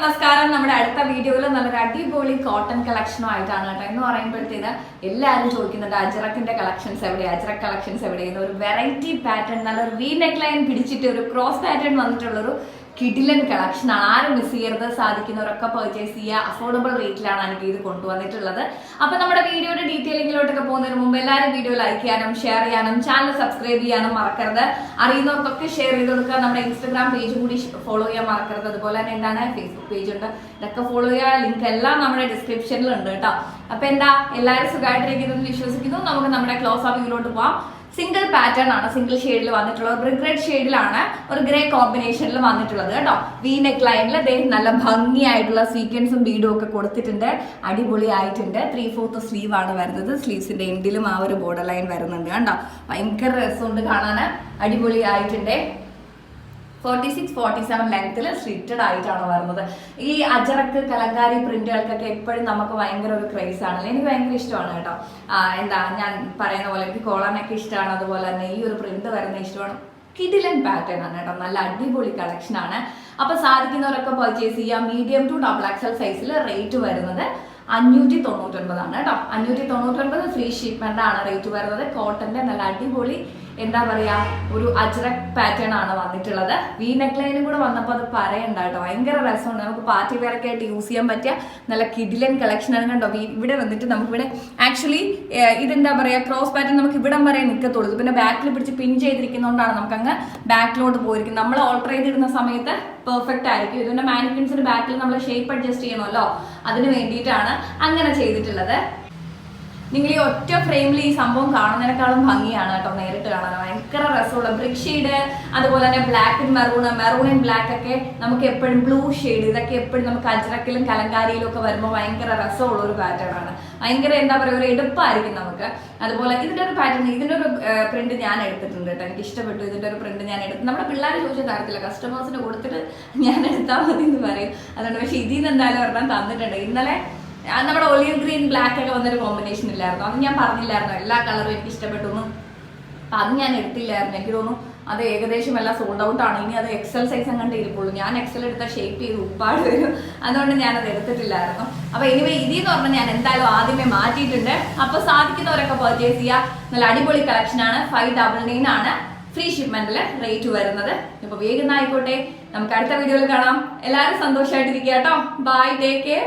നമസ്കാരം. നമ്മുടെ അടുത്ത വീഡിയോയിൽ നല്ലൊരു അടിപൊളി കോട്ടൺ കളക്ഷനുമായിട്ടാണ് കേട്ടോ. എന്ന് പറയുമ്പോഴത്തേന് എല്ലാവരും ചോദിക്കുന്നുണ്ട് അജറക്കിന്റെ കളക്ഷൻസ് എവിടെ അജറക് കളക്ഷൻസ് എവിടെ എന്ന് ഒരു വെറൈറ്റി പാറ്റേൺ നല്ലൊരു വി നെക്ക് ലൈൻ പിടിച്ചിട്ട് ഒരു ക്രോസ് പാറ്റേൺ വന്നിട്ടുള്ളൊരു കിഡിലൻ കളക്ഷൻ ആരും മിസ് ചെയ്യരുത്. സാധിക്കുന്നവരൊക്കെ പർച്ചേസ് ചെയ്യുക. അഫോർഡബിൾ റേറ്റിലാണ് എനിക്ക് ഇത് കൊണ്ടുവന്നിട്ടുള്ളത്. അപ്പൊ നമ്മുടെ വീഡിയോയുടെ ഡീറ്റെയിലിങ്ങിലോട്ടൊക്കെ പോകുന്നതിന് മുമ്പ് എല്ലാവരും വീഡിയോ ലൈക്ക് ചെയ്യാനും ഷെയർ ചെയ്യാനും ചാനൽ സബ്സ്ക്രൈബ് ചെയ്യാനും മറക്കരുത്. അറിയുന്നവർക്കൊക്കെ ഷെയർ ചെയ്ത് കൊടുക്കുക. നമ്മുടെ ഇൻസ്റ്റാഗ്രാം പേജ് കൂടി ഫോളോ ചെയ്യാൻ മറക്കരുത്. അതുപോലെ തന്നെ എന്താണ് ഫേസ്ബുക്ക് പേജ് ഉണ്ട്. ഇതൊക്കെ ഫോളോ ചെയ്യുക. ലിങ്ക് എല്ലാം നമ്മുടെ ഡിസ്ക്രിപ്ഷനിലുണ്ട് കേട്ടോ. അപ്പൊ എന്താ? എല്ലാവരും സുഖമായിട്ടിരിക്കുന്നു വിശ്വസിക്കുന്നു. നമുക്ക് നമ്മുടെ ക്ലോസ് ആ വ്യൂലോട്ട് പോവാം. സിംഗിൾ പാറ്റേൺ ആണ് സിംഗിൾ ഷെയ്ഡിൽ വന്നിട്ടുള്ളത്. ബ്രിക് റെഡ് ഷെയ്ഡിലാണ് ഒരു ഗ്രേ കോമ്പിനേഷനിൽ വന്നിട്ടുള്ളത് കേട്ടോ. വി നെക്ക് ലൈനിൽ അദ്ദേഹം നല്ല ഭംഗിയായിട്ടുള്ള സീക്വൻസും ബീഡും ഒക്കെ കൊടുത്തിട്ടുണ്ട്. അടിപൊളിയായിട്ടുണ്ട്. ത്രീ ഫോർത്ത് സ്ലീവ് ആണ് വരുന്നത്. സ്ലീവ്സിന്റെ എൻഡിലും ആ ഒരു ബോർഡർ ലൈൻ വരുന്നുണ്ട് കണ്ടോ ഭയങ്കര രസമുണ്ട് കാണാൻ അടിപൊളി ആയിട്ടുണ്ട് ഫോർട്ടി സിക്സ് ഫോർട്ടി സെവൻ ലെങ്ത്തിൽ സ്ട്രിറ്റഡ് ആയിട്ടാണ് വരുന്നത്. ഈ അജറക്ക് കലങ്കാരി പ്രിന്റുകൾക്കൊക്കെ എപ്പോഴും നമുക്ക് ഭയങ്കര ഒരു ക്രേസ് ആണ് എനിക്ക് ഭയങ്കര ഇഷ്ടമാണ് കേട്ടോ. എന്താ ഞാൻ പറയുന്ന പോലെ എനിക്ക് കോളറിനൊക്കെ ഇഷ്ടമാണ്. അതുപോലെ തന്നെ ഈ ഒരു പ്രിന്റ് വരുന്ന ഇഷ്ടമാണ്. കിഡിലൻ പാറ്റേൺ ആണ് കേട്ടോ. നല്ല അടിപൊളി കളക്ഷൻ ആണ്. അപ്പൊ സാധിക്കുന്നവരൊക്കെ പർച്ചേസ് ചെയ്യാം. മീഡിയം ടു ഡബിൾ എക്സൽ സൈസിൽ റേറ്റ് വരുന്നത് അഞ്ഞൂറ്റി തൊണ്ണൂറ്റൊൻപതാണ് കേട്ടോ. അഞ്ഞൂറ്റി തൊണ്ണൂറ്റൊൻപത് ഫ്രീ ഷിപ്മെന്റ് ആണ് റേറ്റ് വരുന്നത്. കോട്ടന്റെ നല്ല അടിപൊളി എന്താ പറയാ ഒരു അജ്രക് പാറ്റേൺ ആണ് വന്നിട്ടുള്ളത്. വി നെക്ലൈനും കൂടെ വന്നപ്പോൾ അത് പറയണ്ട കേട്ടോ. ഭയങ്കര രസമുണ്ട് നമുക്ക് പാർട്ടി വേറൊക്കെ ആയിട്ട് യൂസ് ചെയ്യാൻ പറ്റിയ നല്ല കിഡിലൻ കളക്ഷൻ ആണ് കണ്ടോ? ഇവിടെ വന്നിട്ട് നമുക്കിവിടെ ആക്ച്വലി ഇതെന്താ പറയാ ക്രോസ് പാറ്റേൺ നമുക്ക് ഇവിടം വരെ നിൽക്കത്തുള്ളൂ പിന്നെ ബാക്കിൽ പിടിച്ച് പിൻ ചെയ്തിരിക്കുന്നതുകൊണ്ടാണ് നമുക്ക് അങ്ങ് ബാക്കിലോട്ട് പോയിരിക്കും നമ്മൾ ഓൾട്ടർ ചെയ്തിടുന്ന സമയത്ത് പെർഫെക്റ്റ് ആയിരിക്കും. ഇതിന്റെ മാനിക്കിൻസിന്റെ ബാക്കിൽ നമ്മൾ ഷേപ്പ് അഡ്ജസ്റ്റ് ചെയ്യണമല്ലോ. അതിന് വേണ്ടിയിട്ടാണ് അങ്ങനെ ചെയ്തിട്ടുള്ളത്. നിങ്ങൾ ഈ ഒറ്റ ഫ്രെയിമിൽ ഈ സംഭവം കാണുന്നതിനേക്കാളും ഭംഗിയാണ് കേട്ടോ നേരിട്ട് കാണാൻ. ഭയങ്കര രസമുള്ള ബ്രിക് ഷെയ്ഡ് അതുപോലെ തന്നെ black and maroon maroon and black ഒക്കെ നമുക്ക് എപ്പോഴും ബ്ലൂ ഷെയ്ഡ് ഇതൊക്കെ എപ്പോഴും നമുക്ക് അജ്രക്കിലും കലങ്കാരിയിലും ഒക്കെ വരുമ്പോൾ ഭയങ്കര രസമുള്ള ഒരു പാറ്റേൺ ആണ്. ഭയങ്കര എന്താ പറയുക ഒരു എടുപ്പായിരിക്കും നമുക്ക്. അതുപോലെ ഇതിന്റെ ഒരു പാറ്റേൺ ഇതിന്റെ ഒരു പ്രിന്റ് ഞാൻ എടുത്തിട്ടുണ്ട് കേട്ടോ. എനിക്ക് ഇഷ്ടപ്പെട്ടു ഇതിന്റെ ഒരു പ്രിന്റ് ഞാൻ എടുത്തു. നമ്മുടെ പിള്ളേർ ചോദിച്ച കാര്യത്തില്ല കസ്റ്റമേഴ്സിന് കൊടുത്തിട്ട് ഞാൻ എടുത്താൽ മതി എന്ന് പറയും. അതുകൊണ്ട് പക്ഷെ ഇതിൽ നിന്ന് എന്തായാലും ഒരെണ്ണം തന്നിട്ടുണ്ട്. ഇന്നലെ നമ്മുടെ ഒലിവ് ഗ്രീൻ ബ്ലാക്ക് ഒക്കെ വന്നൊരു കോമ്പിനേഷൻ ഇല്ലായിരുന്നു. അത് ഞാൻ പറഞ്ഞില്ലായിരുന്നു എല്ലാ കളറും എനിക്ക് ഇഷ്ടപ്പെട്ടു അപ്പൊ അത് ഞാൻ എടുത്തില്ലായിരുന്നു. എനിക്ക് തോന്നുന്നു അത് ഏകദേശം എല്ലാം സോൾഡ് ഔട്ട് ആണ്. ഇനി അത് എക്സൽ സൈസ് അങ്ങോട്ട് ഇരിപ്പുള്ളൂ. ഞാൻ എക്സൽ എടുത്ത ഷേപ്പ് ചെയ്ത് ഉപ്പാട് വരും അതുകൊണ്ട് ഞാൻ അത് എടുത്തിട്ടില്ലായിരുന്നു. അപ്പൊ എനിവേ ഇതിൽ പറഞ്ഞാൽ ഞാൻ എന്തായാലും ആദ്യമേ മാറ്റിയിട്ടുണ്ട്. അപ്പൊ സാധിക്കുന്നവരൊക്കെ പർച്ചേസ് ചെയ്യുക നല്ല അടിപൊളി കളക്ഷൻ ആണ്. ഫൈവ് ഡബിൾ നയൻ ആണ്. ഫ്രീ ഷിപ്മെന്റിൽ റേറ്റ് വരുന്നത്. ഇപ്പൊ വേഗം ആയിക്കോട്ടെ. നമുക്ക് അടുത്ത വീഡിയോയിൽ കാണാം. എല്ലാവരും സന്തോഷമായിട്ടിരിക്കുക കേട്ടോ. Bye take care